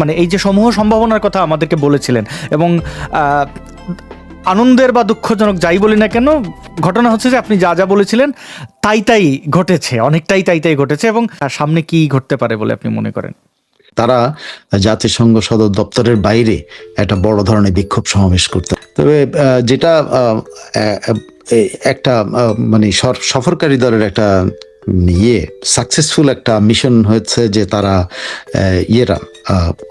মানে এই যে সমূহ সম্ভাবনার কথা আমাদেরকে বলেছিলেন এবং আনন্দের বা দুঃখজনক যাই বলি না কেন, ঘটনা হচ্ছে যে আপনি যা যা বলেছিলেন তাই তাই ঘটেছে, অনেকটাই তাই তাই ঘটেছে এবং সামনে কি ঘটতে পারে বলে আপনি মনে করেন? তারা জাতিসংঘ সদর দপ্তরের বাইরে একটা বড় ধরনের বিক্ষোভ সমাবেশ করতে। তবে যেটা একটা মানে সফরকারী দলের একটা ইয়ে সাকসেসফুল একটা মিশন হয়েছে যে তারা ইয়েরা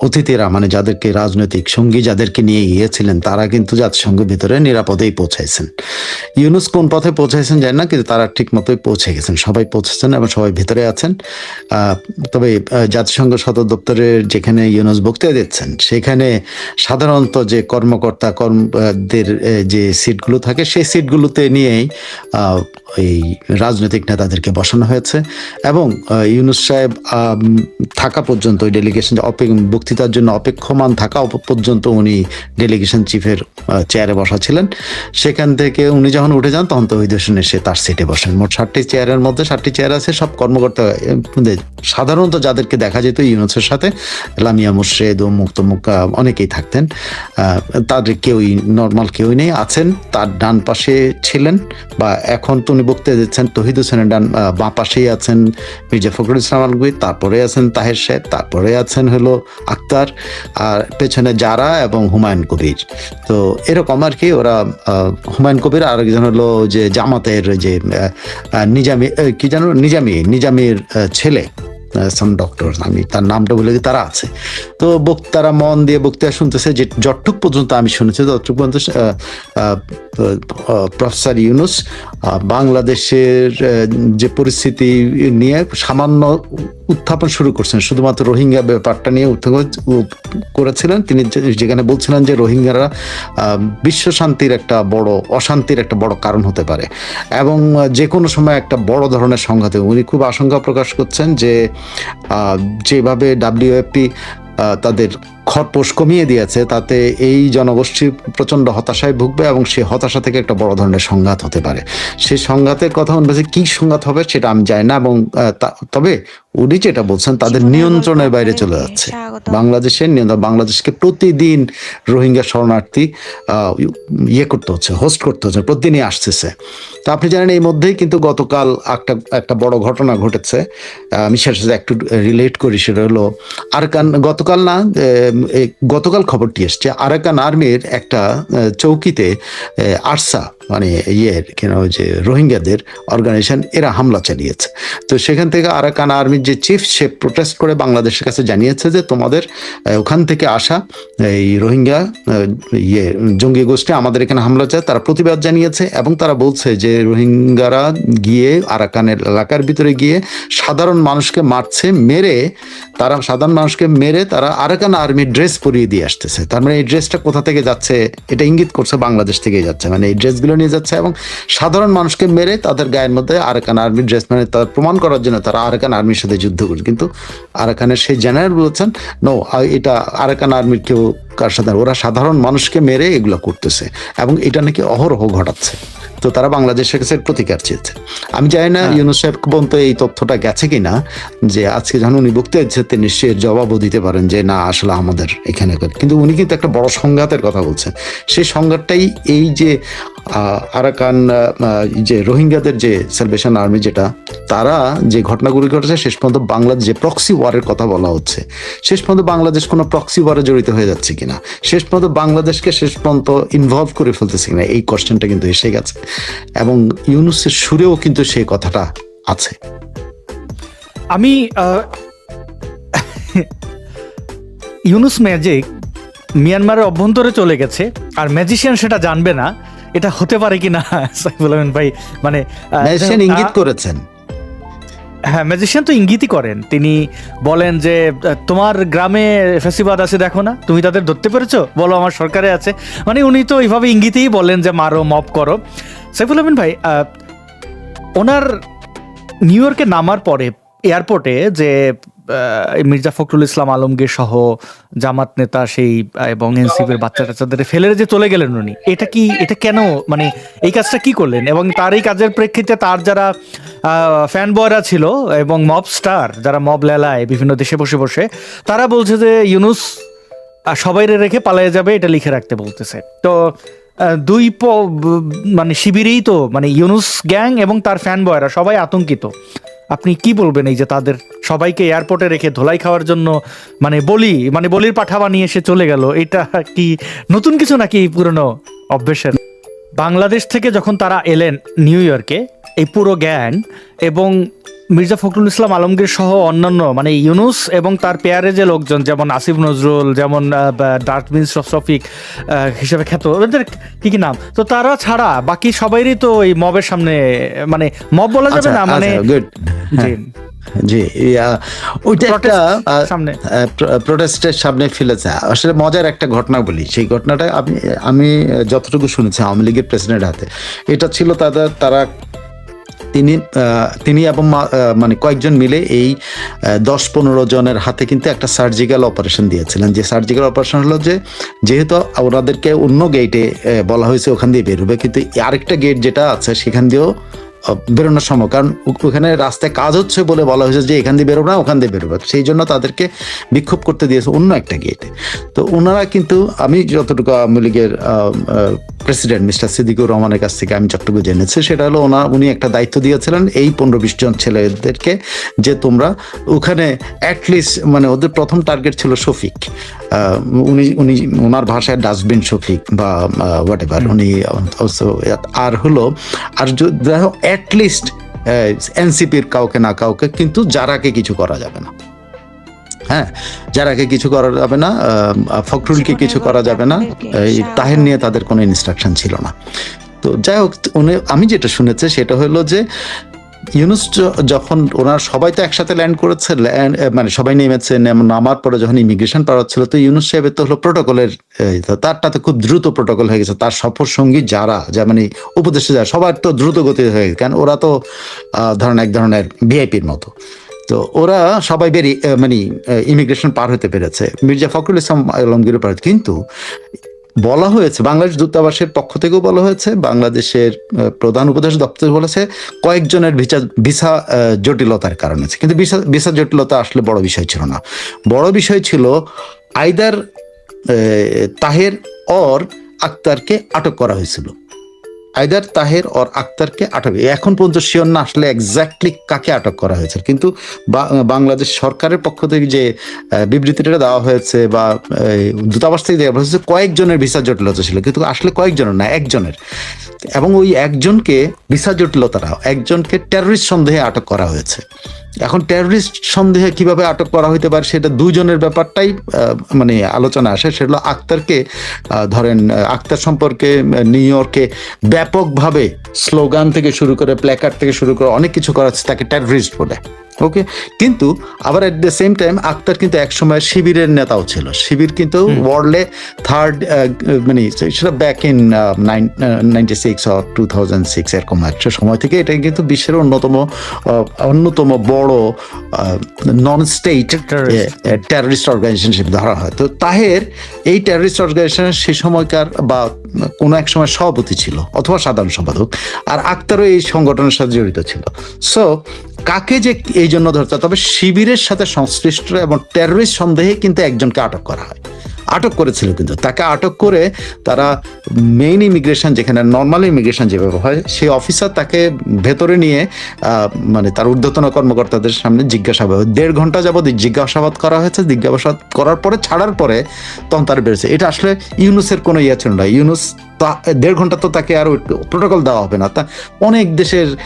অতিথিরা মানে যাদেরকে রাজনৈতিক সঙ্গী যাদেরকে নিয়ে গিয়েছিলেন, তারা কিন্তু জাতিসংঘের ভিতরে নিরাপদেই পৌঁছাইছেন। ইউনুস কোন পথে পৌঁছাইছেন জানি না, কিন্তু তারা ঠিক মতোই পৌঁছে গেছেন। সবাই পৌঁছেছেন এবং সবাই ভিতরে আছেন। তবে জাতিসংঘ সদর দপ্তরের যেখানে ইউনুস বক্তৃতা দিচ্ছেন, সেখানে সাধারণত যে কর্মকর্তা কর্মদের যে সিটগুলো থাকে, সেই সিটগুলোতে নিয়েই এই রাজনৈতিক নেতাদেরকে বসানো হয়েছে। এবং ইউনুস সাহেব থাকা পর্যন্ত ওই ডেলিগেশন বক্তৃতার জন্য অপেক্ষমান থাকা পর্যন্ত উনি ডেলিগেশন চিফের চেয়ারে বসা ছিলেন। সেখান থেকে উনি যখন উঠে যান, তখন তহিদ হোসেন এসে তার সিটে বসেন। মোট ষাটটি চেয়ারের মধ্যে ষাটটি চেয়ার আছে, সব কর্মকর্তা সাধারণত যাদেরকে দেখা যেত ইউনুসের সাথে, লামিয়া মুর্শেদ ও মুক্ত মুক্কা অনেকেই থাকতেন। তাদের কেউই নর্মাল কেউই নেই, আছেন, তার ডান পাশে ছিলেন, বা এখন তো উনি বক্তৃতা দিচ্ছেন, তহিদ হোসেনের ডান বাঁ পাশেই আছেন মির্জা ফখরুল ইসলাম আলগুই তারপরে আছেন তাহের শেখ, তারপরে আছেন হলো আক্তার আর পেছনে জারা এবং হুমায়ুন কবির। তো এরকম আর কি ওরা হুমায়ুন কবির আর একজন হলো যে জামাতের যে নিজামি কি জানো নিজামি, নিজামির ছেলে। সাম ডক্টর আমি তার নামটা গেছি, তারা আছে। তো বক্তারা মন দিয়ে বক্তৃতা শুনতেছে যে যতটুক পর্যন্ত আমি শুনেছি, ততটুক পর্যন্ত প্রফেসর ইউনুস বাংলাদেশের যে পরিস্থিতি নিয়ে সামান্য উত্থাপন শুরু করছেন। শুধুমাত্র রোহিঙ্গা ব্যাপারটা নিয়ে উত্থাপন করেছিলেন। তিনি যেখানে বলছিলেন যে রোহিঙ্গারা বিশ্ব শান্তির একটা বড়, অশান্তির একটা বড় কারণ হতে পারে। এবং যে কোনো সময় একটা বড় ধরনের সংঘাতে, উনি খুব আশঙ্কা প্রকাশ করছেন যে যেভাবে ডাব্লিউএফপি তাদের খরপোশ কমিয়ে দিয়েছে তাতে এই জনগোষ্ঠী প্রচণ্ড হতাশায় ভুগবে এবং সেই হতাশা থেকে একটা বড় ধরনের সংঘাত হতে পারে। সেই সংঘাতের কথা বলছে কি সংঘাত হবে সেটা আমি জানি না এবং তবে উনি যেটা বলছেন তাদের নিয়ন্ত্রণের বাইরে চলে যাচ্ছে। বাংলাদেশের নিয়ন্ত্রণ বাংলাদেশকে প্রতিদিন রোহিঙ্গা শরণার্থী ইয়ে করতে হচ্ছে হোস্ট করতে হচ্ছে প্রতিদিনই আসতেছে। তো আপনি জানেন এই মধ্যেই কিন্তু গতকাল একটা একটা বড় ঘটনা ঘটেছে। আমি সেটার সাথে একটু রিলেট করি সেটা হলো আরাকান গতকাল না গতকাল খবরটি এসছে। আরাকান আর্মির একটা চৌকিতে আরসা মানে ইয়ের কেন যে রোহিঙ্গাদের অর্গানাইজেশন এরা হামলা চালিয়েছে। তো সেখান থেকে আরাকান আর্মির যে চিফ সে প্রোটেস্ট করে বাংলাদেশের কাছে জানিয়েছে যে তোমাদের ওখান থেকে আসা এই রোহিঙ্গা ইয়ে জঙ্গি গোষ্ঠী আমাদের এখানে হামলা চায়। তারা প্রতিবাদ জানিয়েছে এবং তারা বলছে যে রোহিঙ্গারা গিয়ে আরাকানের এলাকার ভিতরে গিয়ে সাধারণ মানুষকে মারছে, মেরে তারা সাধারণ মানুষকে মেরে তারা আরাকান আর্মির ড্রেস পরিয়ে দিয়ে আসতেছে। তার মানে এই ড্রেসটা কোথা থেকে যাচ্ছে? এটা ইঙ্গিত করছে বাংলাদেশ থেকেই যাচ্ছে। মানে এই ড্রেসগুলো নিয়ে যাচ্ছে এবং সাধারণ মানুষকে মেরে তাদের গায়ের মধ্যে আরাকান আর্মি ড্রেস মানে তার প্রমাণ করার জন্য তারা আরেকান আর্মির সাথে যুদ্ধ করছে কিন্তু আরাকানের সেই জেনারেল বলছেন নো এটা আরাকান আর্মির কেউ কার সাথে ওরা সাধারণ মানুষকে মেরে এগুলো করতেছে এবং এটা নাকি অহরহ ঘটাচ্ছে। তো তারা বাংলাদেশের কাছে প্রতিকার চেয়েছে। আমি জানি না ইউনুস সাহেব পর্যন্ত এই তথ্যটা গেছে কিনা যে আজকে যখন উনি বক্তৃতা দিচ্ছেন নিশ্চয়ই এর জবাবও দিতে পারেন যে না আসলে আমাদের এখানে কিন্তু উনি কিন্তু একটা বড় সংঘাতের কথা বলছেন। সেই সংঘাতটাই এই যে আরাকান যে রোহিঙ্গাদের যে সেলভেশন আর্মি যেটা তারা যে ঘটনাগুলি ঘটেছে শেষ পর্যন্ত বাংলাদেশ যে প্রক্সি ওয়ারের কথা বলা হচ্ছে শেষ পর্যন্ত বাংলাদেশ কোনো প্রক্সি ওয়ারে জড়িত হয়ে যাচ্ছে কিনা। শেষ পর্যন্ত বাংলাদেশকে শেষ পর্যন্ত ইনভলভ করে ফেলতেছে কিনা এই কোশ্চেনটা কিন্তু এসে গেছে। এবং ইউনুসের সুরেও কিন্তু সেই কথাটা আছে। আমি ইউনুস ম্যাজিক মিয়ানমারের অভ্যন্তরে চলে গেছে আর ম্যাজিশিয়ান সেটা জানবে না এটা হতে পারে কি না সাইফুল আহমেদ ভাই মানে ইঙ্গিত করেছেন। হ্যাঁ ম্যাজিশিয়ান তো ইঙ্গিতই করেন। তিনি বলেন যে, তোমার গ্রামে ফেসিবাদ আছে, দেখো না। তুমি তাদের ধরতে পেরেছ? বলো, আমার সরকারে আছে। মানে উনি তো এইভাবে ইঙ্গিতেই বলেন যে, মারো, মপ করো। সাইফুল আহমেদ ভাই ওনার নিউ ইয়র্কে নামার পরে এয়ারপোর্টে যে মির্জা ফখরুল ইসলাম আলমগীর সহ জামাত নেতা সেই এবং এনসিপির বাচ্চা টাচ্চাদের ফেলে যে চলে গেলেন উনি এটা কি এটা কেন মানে এই কাজটা কি করলেন? এবং তার এই কাজের প্রেক্ষিতে তার যারা ফ্যান বয়রা ছিল এবং মব স্টার যারা মব লেলায় বিভিন্ন দেশে বসে বসে তারা বলছে যে ইউনুস সবাইরে রেখে পালিয়ে যাবে এটা লিখে রাখতে বলতেছে। তো দুই মানে শিবিরেই তো মানে ইউনুস গ্যাং এবং তার ফ্যান বয়রা সবাই আতঙ্কিত। আপনি কি বলবেন এই যে তাদের সবাইকে এয়ারপোর্টে রেখে ধোলাই খাওয়ার জন্য মানে বলি মানে বলির পাঠা বানিয়ে এসে চলে গেল, এটা কি নতুন কিছু নাকি এই পুরনো অভ্যেসের? বাংলাদেশ থেকে যখন তারা এলেন নিউ ইয়র্কে, এই পুরো জ্ঞান এবং মির্জা ফখরুল ইসলাম আলমগীর সহ অন্যান্য মানে ইউনুস এবং তার পেয়ারে যে লোকজন যেমন আসিফ নজরুল যেমন ডার্টমিন শফিক হিসেবে খ্যাত ওদের কি কি নাম? তো তারা ছাড়া বাকি সবাইরই তো এই মবের সামনে মানে মব বলা যাবে না মানে গুড জি। জি ওইটা একটা সামনে। প্রোটেস্টের সামনে ফেলেছে আসলে মজার একটা ঘটনা বলি সেই ঘটনাটা আমি আমি যতটুকু শুনেছি আওয়ামী লীগের প্রেসিডেন্ট হাতে। এটা ছিল তাদের তারা তিনি তিনি এবং মানে কয়েকজন মিলে এই দশ পনেরো জনের হাতে কিন্তু একটা সার্জিক্যাল অপারেশন দিয়েছিলেন। যে সার্জিক্যাল অপারেশন হলো যে, যেহেতু ওনাদেরকে অন্য গেটে বলা হয়েছে ওখান দিয়ে বেরোবে কিন্তু আরেকটা গেট যেটা আছে, সেখান দিয়েও বেরোনোর সময়। কারণ ওখানে রাস্তায় কাজ হচ্ছে বলে বলা হয়েছে যে এখান দিয়ে বেরোবে না ওখান দিয়ে বেরোবে। সেই জন্য তাদেরকে বিক্ষোভ করতে দিয়েছে অন্য একটা গেটে। তো ওনারা কিন্তু আমি যতটুকু আওয়ামী লীগের প্রেসিডেন্ট মিস্টার সিদ্দিকুর রহমানের কাছ থেকে আমি যতটুকু জেনেছি সেটা হলো ওনা উনি একটা দায়িত্ব দিয়েছিলেন এই পনেরো বিশ জন ছেলেদেরকে যে তোমরা ওখানে অ্যাটলিস্ট মানে ওদের প্রথম টার্গেট ছিল শফিক। উনি উনি ওনার ভাষায় ডাস্টবিন শফিক বা হোয়াট এভার উনি আর হলো আর দেখো অ্যাটলিস্ট এনসিপির কাউকে না কাউকে কিন্তু যারাকে কিছু করা যাবে না। হ্যাঁ যারাকে কিছু করা যাবে না ফখরুলকে কিছু করা যাবে না এই তাহের নিয়ে তাদের কোনো ইনস্ট্রাকশন ছিল না। তো যাই হোক উনি আমি যেটা শুনেছি সেটা হলো যে ইউনুস যখন ওনার সবাই তো একসাথে ল্যান্ড করেছে মানে সবাই নেমেছে, নেম- নামার পরে যখন ইমিগ্রেশন পার হচ্ছিল তো ইউনুস সাহেবের তো হলো প্রোটোকলের তারটা তো খুব দ্রুত প্রোটোকল হয়ে গেছে। তার সফর সঙ্গী যারা যা মানে উপদেশে যারা, সবার তো দ্রুত গতি হয়ে গেছে। কারণ ওরা তো ধরেন এক ধরনের ভিআইপির মতো। তো ওরা সবাই বেরিয়ে মানে ইমিগ্রেশন পার হতে পেরেছে। মির্জা ফখরুল ইসলাম আলমগীর পার। কিন্তু বলা হয়েছে, বাংলাদেশ দূতাবাসের পক্ষ থেকেও বলা হয়েছে, বাংলাদেশের প্রধান উপদেশ দপ্তর বলেছে, কয়েকজনের ভিসা ভিসা জটিলতার কারণে কিন্তু ভিসা ভিসা জটিলতা আসলে বড় বিষয় ছিল না। বড় বিষয় ছিল আইদার তাহের অর আক্তারকে আটক করা হয়েছিল। আইদার তাহের ওর আক্তারকে আটক এখন পর্যন্ত শিওর না আসলে একজাক্টলি কাকে আটক করা হয়েছে। কিন্তু বাংলাদেশ সরকারের পক্ষ থেকে যে বিবৃতিটা দেওয়া হয়েছে বা দূতাবাস থেকে দেওয়া হয়েছে, কয়েকজনের ভিসা জটিলতা ছিল। কিন্তু আসলে কয়েকজনের না, একজনের। এবং ওই একজনকে ভিসা জটিলতারা একজনকে টেররিস্ট সন্দেহে আটক করা হয়েছে। এখন টেররিস্ট সন্দেহে কীভাবে আটক করা হইতে পারে সেটা দুজনের ব্যাপারটাই মানে আলোচনা আসে। সেগুলো আক্তারকে ধরেন আক্তার সম্পর্কে নিউ ইয়র্কে ব্যাপকভাবে স্লোগান থেকে শুরু করে প্ল্যাকার্ড থেকে শুরু করে অনেক কিছু করা হচ্ছে তাকে টেররিস্ট বলে। ওকে কিন্তু আবার at the same time Akhtar কিন্তু একসময় শিবিরের নেতাও ছিল। শিবির কিন্তু ওয়ার্ল্ডে থার্ড মানে সেটা back in ninety six or two thousand six এরকম একটা সময় থেকে। এটা কিন্তু বিশ্বের অন্যতম অন্যতম বড় নন স্টেট. টেররিস্ট অর্গানাইজেশন হিসেবে ধরা হয়। তো তাহের এই টেররিস্ট অর্গানাইজেশন সে সময়কার বা কোনো এক সময় সভাপতি ছিল অথবা সাধারণ সম্পাদক। আর আক্তারও এই সংগঠনের সাথে জড়িত ছিল। সো কাকে যে এই জন্য ধরতে? তবে শিবিরের সাথে সংশ্লিষ্ট এবং টেররিস্ট সন্দেহে কিন্তু একজনকে আটক করা হয়। আটক করেছিল কিন্তু। তাকে আটক করে তারা মেইন ইমিগ্রেশন যেখানে নর্মাল ইমিগ্রেশন যেভাবে হয়, সেই অফিসার তাকে ভেতরে নিয়ে মানে তার ঊর্ধ্বতন কর্মকর্তাদের সামনে জিজ্ঞাসাবাদ, দেড় ঘণ্টা যাবত জিজ্ঞাসাবাদ করা হয়েছে। জিজ্ঞাসাবাদ করার পরে, ছাড়ার পরে তখন তার বেড়েছে। এটা আসলে ইউনুসের কোনো ইয়ে ছিল না। ইউনুস তা- দেড় ঘণ্টা তো তাকে আর প্রোটোকল দেওয়া হবে না। তা, অনেক দেশের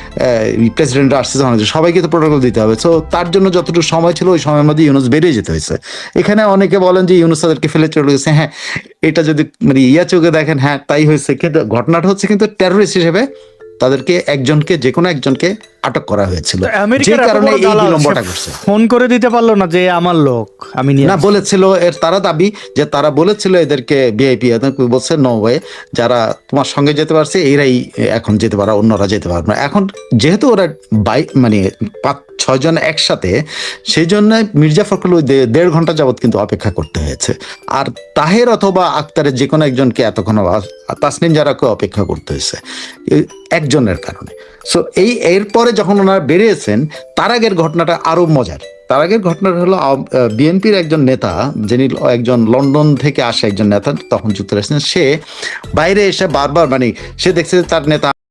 প্রেসিডেন্ট আসছে যখন সবাইকে তো প্রোটোকল দিতে হবে। সো তার জন্য যতটুকু সময় ছিল, ওই সময়ের মধ্যে ইউনুস বেরিয়ে যেতে হয়েছে। এখানে অনেকে বলেন যে ইউনুস তাদেরকে ফেলে চলে গেছে। হ্যাঁ এটা যদি মানে ইয়া চোখে দেখেন হ্যাঁ তাই হয়েছে। কিন্তু ঘটনাটা হচ্ছে কিন্তু টেরোরিস্ট হিসেবে তাদেরকে একজনকে যে কোনো একজনকে আটক করা হয়েছিল। যে কারণে এই বিলম্বটা করছে ফোন করে দিতে পারল না যে আমার লোক আমি না বলেছিল এর তারা দাবি যে তারা বলেছিল এদেরকে ভিআইপি বলছে নো ওয়ে যারা তোমার সঙ্গে যেতে পারছে এরাই এখন যেতে পারা অন্যরা যেতে পারবে না। এখন যেহেতু ওরা বাই মানে ছয়জন একসাথে সেই জন্য মির্জা ফখরুল দেড় ঘণ্টা যাবত কিন্তু অপেক্ষা করতে হয়েছে। আর তাহের অথবা আক্তারের যে কোনো একজনকে এতক্ষণ তাসনিম যারাকে অপেক্ষা করতে হয়েছে একজনের কারণে। সো এই, এরপরে যখন ওনারা বেরিয়েছেন, তার আগের ঘটনাটা আরও মজার। তার আগের ঘটনাটা হলো বিএনপির একজন নেতা, যিনি একজন লন্ডন থেকে আসা একজন নেতা, তখন যুক্তরাষ্ট্রে, সে বাইরে এসে বারবার মানে সে দেখছে তার নেতা